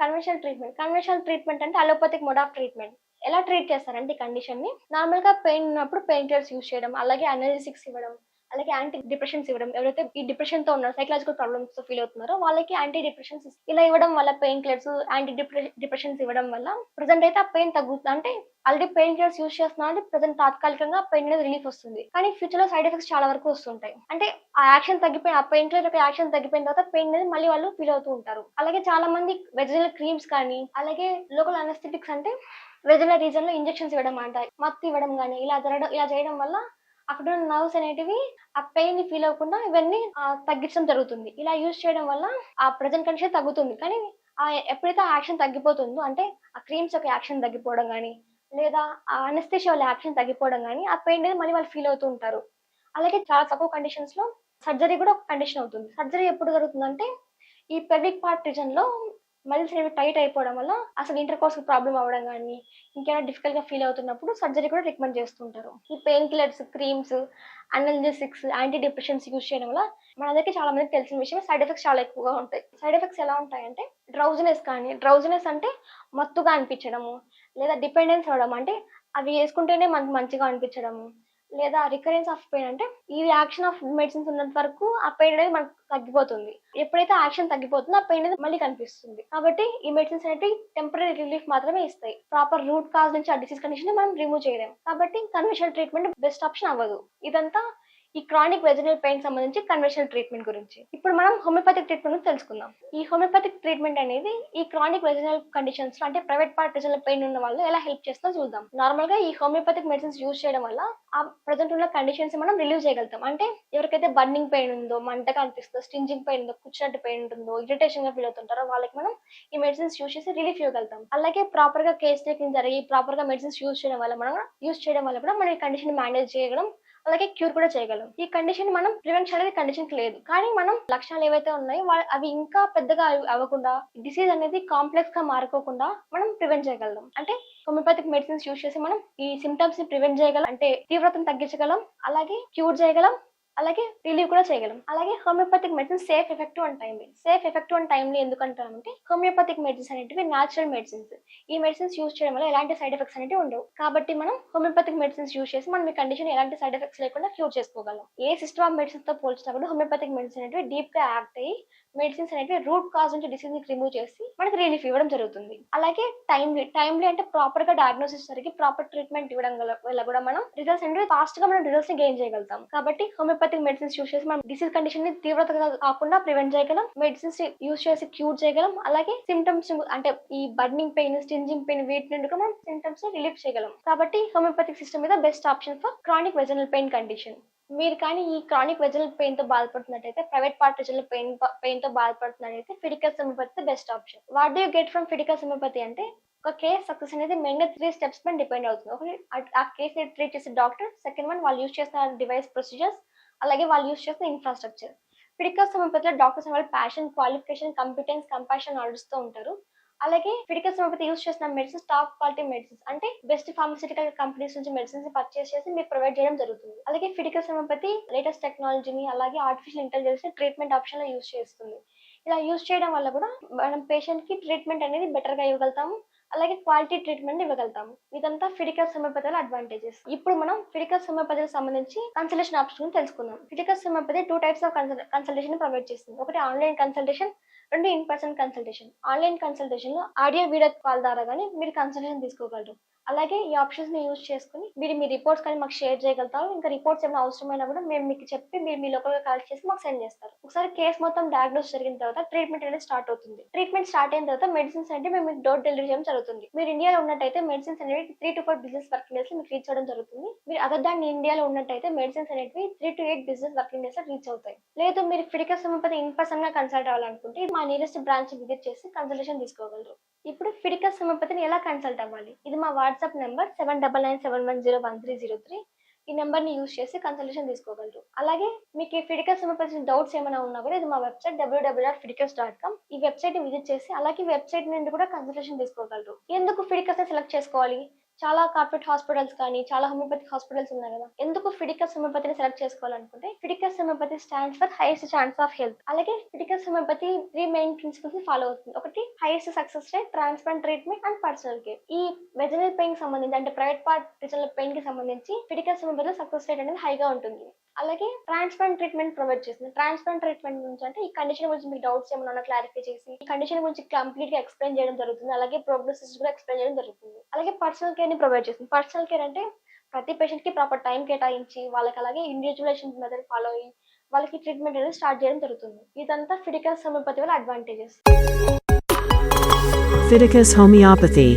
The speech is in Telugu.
కన్వెన్షనల్ ట్రీట్మెంట్ కన్వెన్షనల్ ట్రీట్మెంట్ అంటే అలోపతిక్ మోడ్ ఆఫ్ ట్రీట్మెంట్ ఎలా ట్రీట్ చేస్తారంటే ఈ కండిషన్ని? నార్మల్గా పెయిన్ ఉన్నప్పుడు పెయిన్ కిల్లర్స్ యూస్ చేయడం అలాగే అనలిసిక్స్ ఇవ్వడం. అలాగే యాంటీ డిప్రెషన్స్ ఇవ్వడం ఎవరైతే ఈ డిప్రెషన్తో ఉన్నారో సైకలాజికల్ ప్రాబ్లమ్స్ ఫీల్ అవుతున్నారో వాళ్ళకి యాంటీ డిప్రెషన్స్ ఇలా ఇవ్వడం వల్ల పెయిన్ కిల్లర్స్ యాంటీ డిప్రెషన్స్ ఇవ్వడం వల్ల ప్రజెంట్ అయితే ఆ పెయిన్ తగ్గుతుంది. అంటే ఆల్రెడీ పెయిన్ కిల్లర్స్ యూస్ చేస్తున్నా ప్రజెంట్ తాత్కాలికంగా పెయిన్ అనేది రిలీఫ్ వస్తుంది. కానీ ఫ్యూచర్లో సైడ్ ఎఫెక్ట్స్ చాలా వరకు వస్తుంటాయి. అంటే ఆ యాక్షన్ తగ్గిపోయిన ఆ పెయిన్ కిల్లర్ యొక్క యాక్షన్ తగ్గిపోయిన తర్వాత పెయిన్ అనేది మళ్ళీ వాళ్ళు ఫీల్ అవుతూ ఉంటారు. అలాగే చాలా మంది వెజిటల్ క్రీమ్స్ కానీ అలాగే లోకల్ అనస్థెటిక్స్ అంటే వెజిటల్ రీజన్లో ఇంజెక్షన్స్ ఇవ్వడం అంట మత్తు ఇవ్వడం కానీ ఇలా జరగడం ఇలా చేయడం వల్ల అక్కడ ఉన్న నర్వ్స్ అనేటివి ఆ పెయిన్ని ఫీల్ అవ్వకుండా ఇవన్నీ తగ్గించడం జరుగుతుంది. ఇలా యూజ్ చేయడం వల్ల ఆ ప్రజెంట్ కండిషన్ తగ్గుతుంది. కానీ ఆ ఎప్పుడైతే ఆ యాక్షన్ తగ్గిపోతుందో అంటే ఆ క్రీమ్స్ యొక్క యాక్షన్ తగ్గిపోవడం కానీ లేదా ఆ అనస్థిషియా వాళ్ళ యాక్షన్ తగ్గిపోవడం కానీ ఆ పెయిన్ అనేది మళ్ళీ వాళ్ళు ఫీల్ అవుతూ ఉంటారు. అలాగే చాలా తక్కువ కండిషన్స్లో సర్జరీ కూడా ఒక కండిషన్ అవుతుంది. సర్జరీ ఎప్పుడు జరుగుతుందంటే ఈ పెవిక్ పార్ట్ రీజన్లో మజిల్స్ అనేవి టైట్ అయిపోవడం వల్ల అసలు ఇంటర్ కోర్స్ ప్రాబ్లం అవ్వడం కానీ ఇంకేమైనా డిఫికల్ట్గా ఫీల్ అవుతున్నప్పుడు సర్జరీ కూడా రికమెండ్ చేస్తుంటారు. ఈ pain killers creams analgesics anti depressions use చేయడం వల్ల మనందరికీ చాలా మందికి తెలిసిన విషయం సైడ్ ఎఫెక్ట్స్ చాలా ఎక్కువగా ఉంటాయి. సైడ్ ఎఫెక్ట్స్ ఎలా ఉంటాయంటే డ్రౌజినెస్ కానీ డ్రౌజినెస్ అంటే మత్తుగా అనిపించడము లేదా డిపెండెన్స్ అవ్వడం అంటే అవి వేసుకుంటేనే మనకు మంచిగా అనిపించడము లేదా రికరెన్స్ ఆఫ్ పెయిన్ అంటే ఈ యాక్షన్ ఆఫ్ మెడిసిన్స్ ఉన్నంత వరకు ఆ పెయిన్ అనేది మనకు తగ్గిపోతుంది. ఎప్పుడైతే యాక్షన్ తగ్గిపోతుందో ఆ పెయిన్ అనేది మళ్ళీ కనిపిస్తుంది. కాబట్టి ఈ మెడిసిన్స్ అనేవి టెంపరీ రిలీఫ్ మాత్రమే ఇస్తాయి. ప్రాపర్ రూట్ కాజ్ నుంచి ఆ డిసీజ్ కండిషన్ మనం రిమూవ్ చేయలేం. కాబట్టి కన్వెన్షనల్ ట్రీట్మెంట్ బెస్ట్ ఆప్షన్ అవ్వదు. ఇదంతా ఈ క్రానిక్ వెజినల్ పెయిన్ సంబంధించి కన్వెన్షనల్ ట్రీట్మెంట్ గురించి. ఇప్పుడు మనం హోమియోపతిక్ ట్రీట్మెంట్ తెలుసుకుందాం. ఈ హోమియోపతిక్ ట్రీట్మెంట్ అనేది ఈ క్రానిక్ వెజినల్ కండిషన్స్ అంటే ప్రైవేట్ పార్ట్ వెజినల్ పెయిన్ ఉన్న వాళ్ళు ఎలా హెల్ప్ చేస్తుందో చూద్దాం. నార్మల్గా ఈ హోమియోపతిక్ మెడిసిన్స్ యూజ్ చేయడం వల్ల ఆ ప్రజెంట్ ఉన్న కండిషన్స్ మనం రిలీవ్ చేయగలుగుతాం. అంటే ఎవరికైతే బర్నింగ్ పెయిన్ ఉందో మంటగా అనిపిస్తుందో స్టింజింగ్ పెయిన్ ఉందో కూర్చున్నట్టు పెయిన్ ఉంటుందో ఇరిటేషన్గా ఫీల్ అవుతుంటారో వాళ్ళకి మనం ఈ మెడిసిన్స్ యూజ్ చేసి రిలీఫ్ ఇవ్వగలుగుతాం. అలాగే ప్రాపర్గా కేస్ టేకింగ్ జరిగి ప్రాపర్గా మెడిసిన్స్ యూజ్ చేయడం వల్ల మనం యూజ్ చేయడం వల్ల కూడా మనం ఈ కండిషన్ మేనేజ్ చేయడం అలాగే క్యూర్ కూడా చేయగలం. ఈ కండిషన్ మనం ప్రివెంట్ అనేది కండిషన్ లేదు. కానీ మనం లక్షణాలు ఏవైతే ఉన్నాయో అవి ఇంకా పెద్దగా అవ్వకుండా డిసీజ్ అనేది కాంప్లెక్స్గా మారుకోకుండా మనం ప్రివెంట్ చేయగలం. అంటే హోమియోపతిక్ మెడిసిన్స్ యూజ్ చేసి మనం ఈ సిమ్టమ్స్ని ప్రివెంట్ చేయగలం. అంటే తీవ్రతను తగ్గించగలం. అలాగే క్యూర్ చేయగలం. అలాగే రిలీవ్ కూడా చేయగలం. అలాగే homeopathic medicine safe effective and timely safe effective and timely ఎందుకు హోమియోపతిక్ మెడిసిన్స్ అనేటివి న్యాచురల్ మెడిసిన్స్ ఈ మెడిసిన్స్ యూస్ చేయడం వల్ల ఎలాంటి సైడ్ ఎఫెక్ట్స్ అనేవి ఉండవు. కాబట్టి మనం హోమియోపతిక్ మెడిసిన్స్ యూస్ చేసి మనం ఈ కండిషన్ ఎలాంటి సైడ్ ఎఫెక్ట్స్ లేకుండా క్యూర్ చేసుకోగలం. ఏ సిస్టమ్ ఆఫ్ మెడిసిన్స్తో పోల్చినప్పుడు హోమియోపతిక్ మెడిసిన్ అనేవి డీప్గా యాక్ట్ అయ్యి మెడిసిన్స్ అనేవి రూట్ కాజ్ నుంచి డిసీజ్ని రిమూవ్ చేసి మనకి రిలీఫ్ ఇవ్వడం జరుగుతుంది. అలాగే టైమ్లీ టైమ్లీ అంటే ప్రాపర్గా డయాగ్నోసిస్ జరిగి ప్రాపర్ ట్రీట్మెంట్ ఇవ్వడం వల్ల కూడా మనం రిజల్ట్స్ అనేవి ఫాస్ట్గా మనం రిజల్ట్స్ని గెయిన్ చేయగలుగుతాం. కాబట్టి హోమియోపతిక్ మెడిసిన్స్ యూస్ చేసి మనం డిసీజ్ కండిషన్ని తీవ్రతగా కాకుండా ప్రివెంట్ చేయగలం. మెడిసిన్స్ యూస్ చేసి క్యూర్ చేయగలం. అలాగే సిమ్టమ్స్ అంటే ఈ బర్నింగ్ పెయిన్ స్టింజింగ్ పెయిన్ వీటి నుండి కూడా మనం సిమ్టమ్స్ని రిలీఫ్ చేయగలం. కాబట్టి హోమియోపతిక్ సిస్టమ్ మీద best option for chronic vaginal pain condition మీరు కానీ ఈ క్రానిక్ వెజనల్ పెయిన్తో బాధపడుతున్నట్టయితే ప్రైవేట్ పార్ట్ వెజనల్ పెయిన్ పెయిన్తో బాధపడుతున్నట్టయితే Fiticus homeopathy best option what do get from Fiticus homeopathy అంటే ఒక కేస్ సక్సెస్ అనేది మెయిన్గా త్రీ స్టెప్స్ పైన డిపెండ్ అవుతుంది. ఒకటి ఆ- ఆ కేస్ని ట్రీట్ చేసే డాక్టర్ సెకండ్ వన్ వాళ్ళు యూస్ చేస్తున్న డివైస్ ప్రొసీజర్స్ అలాగే వాళ్ళు యూస్ చేసిన ఇన్ఫ్రాస్ట్రక్చర్ ఫిడికల్ సమపతిలో డాక్టర్స్ వాళ్ళ ప్యాషన్ క్వాలిఫికేషన్ కంపిటెన్స్ కంపాషన్ నడుస్తూ ఉంటారు. అలాగే ఫిడికల్ సమపతి యూస్ చేసిన మెడిసిన్స్ టాప్ క్వాలిటీ మెడిసిన్స్ అంటే బెస్ట్ ఫార్మసిటికల్ కంపెనీస్ నుంచి మెడిసిన్స్ పర్చేస్ చేసి మీకు ప్రొవైడ్ చేయడం జరుగుతుంది. అలాగే ఫిడికల్ సెమోపతి లేటెస్ట్ టెక్నాలజీని అలాగే ఆర్టిఫిషియల్ ఇంటెలిజెన్స్ ట్రీట్మెంట్ ఆప్షన్లో యూస్ చేస్తుంది. ఇలా యూస్ చేయడం వల్ల కూడా మనం పేషెంట్కి ట్రీట్మెంట్ అనేది బెటర్గా ఇవ్వగలుగుతాము. అలాగే క్వాలిటీ ట్రీట్మెంట్ ఇవ్వగలుగుతాము. ఇదంతా ఫిడికల్ హోమియోపతిలో అడ్వాంటేజెస్ ఇప్పుడు మనం ఫిడికల్ హోమియోపతికి సంబంధించి కన్సల్టేషన్ ఆప్షన్ తెలుసుకుందాం. Fiticus homeopathy two types of consultation provide చేస్తుంది. ఒకటి ఆన్లైన్ కన్సల్టేషన్ రెండు ఇన్ పర్సన్ కన్సల్టేషన్ ఆన్లైన్ కన్సల్టేషన్లో ఆడియో వీడియో కాల్ ద్వారా కానీ మీరు కన్సల్టేషన్ తీసుకోగలరు. అలాగే ఈ ఆప్షన్స్ని యూజ్ చేసుకుని మీరు మీ రిపోర్ట్స్ కానీ మాకు షేర్ చేయగలుగుతారు. ఇంకా రిపోర్ట్స్ ఏమైనా అవసరమైనా కూడా మేము మీకు చెప్పి మీరు మీ లోకల్ కలెక్ట్ చేసి మాకు సెండ్ చేస్తారు. ఒకసారి కేసు మొత్తం డయాగ్నోస్ జరిగిన తర్వాత ట్రీట్మెంట్ అనేది స్టార్ట్ అవుతుంది. ట్రీట్మెంట్ స్టార్ట్ అయిన తర్వాత మెడిసిన్స్ అంటే మేము మీకు డోర్ డెలివరీ చేయడం జరుగుతుంది. మీరు ఇండియాలో ఉన్నట్టయితే మెడిసిన్స్ అనేవి three to four business working days మీకు రీచ్ అవ్వడం జరుగుతుంది. మీరు అదర్ దాన్ ఇండియాలో ఉన్నట్టయితే మెడిసిన్స్ అనేవి three to eight business working days reach అవుతాయి. లేదు మీరు ఫిడికల్ సమపతి ఇన్ పర్సన్గా కన్సల్ట్ అవ్వాలనుకుంటే మా నియరెస్ట్ బ్రాంచ్ విజిట్ చేసి కన్సల్టేషన్ తీసుకోగలరు. ఇప్పుడు ఫిడికల్ సమపతిని ఎలా కన్సల్ట్ అవ్వాలి? ఇది మా WhatsApp number seven double nine seven one zero one three zero three. ఈ నెంబర్ని యూస్ చేసి కన్సల్టేషన్ తీసుకోగలరు. అలాగే మీకు ఈ ఫిడికల్ సంబంధించిన డౌట్స్ ఏమైనా ఉన్నా కూడా ఇది మా website WWW dot Fiticus dot com ఈ వెబ్సైట్ని విజిట్ చేసి అలాగే వెబ్సైట్ నుండి కూడా కన్సల్టేషన్ తీసుకోగలరు. ఎందుకు ఫిడికల్స్ సెలెక్ట్ చేసుకోవాలి? చాలా కార్పొరేట్ హాస్పిటల్స్ కానీ చాలా హోమియోపతి హాస్పిటల్స్ ఉన్నాయి కదా. ఎందుకు ఫిడికస్ హోమియోపతిని సెలెక్ట్ చేసుకోవాలనుకుంటే Fiticus homeopathy stands for highest chance of health అలాగే Fiticus homeopathy three main principles follow అవుతుంది. ఒకటి highest success rate transplant treatment and personal care ఈ వెజనల్ పెయిన్ సంబంధించి అంటే ప్రైవేట్ పార్ట్ రిజనల్ పెయిన్కి సంబంధించి ఫిడికస్ హోమియోపతిలో సక్సెస్ రేట్ అనేది హైగా ఉంటుంది. అలాగే ట్రాన్స్ప్లాంట్ ట్రీట్మెంట్ ప్రొవైడ్ చేస్తుంది. ట్రాన్స్ప్లాంట్ ట్రీట్మెంట్ నుంచి అంటే ఈ కండిషన్ గురించి మీకు డౌట్స్ ఏమైనా క్లారిఫై చేసి ఈ కండిషన్ గురించి కంప్లీట్గా ఎక్స్ప్లెయిన్ చేయడం జరుగుతుంది. అలాగే ప్రోగ్నోసిస్ కూడా ఎక్స్ప్లెయిన్ చేయడం జరుగుతుంది. అలాగే పర్సనల్ కేర్ని ప్రొవైడ్ చేస్తుంది. పర్సనల్ కేర్ అంటే ప్రతి పేషెంట్కి ప్రాపర్ టైం కేటాయించి వాళ్ళకి అలాగే ఇండివిజువలైజేషన్ మెథడ్ ఫాలో అయ్యి వాళ్ళకి ట్రీట్మెంట్ అనేది స్టార్ట్ చేయడం జరుగుతుంది. ఇదంతా ఫిడికల్ హోమియోపతి వల్ల అడ్వాంటేజెస్ Fiticus homeopathy.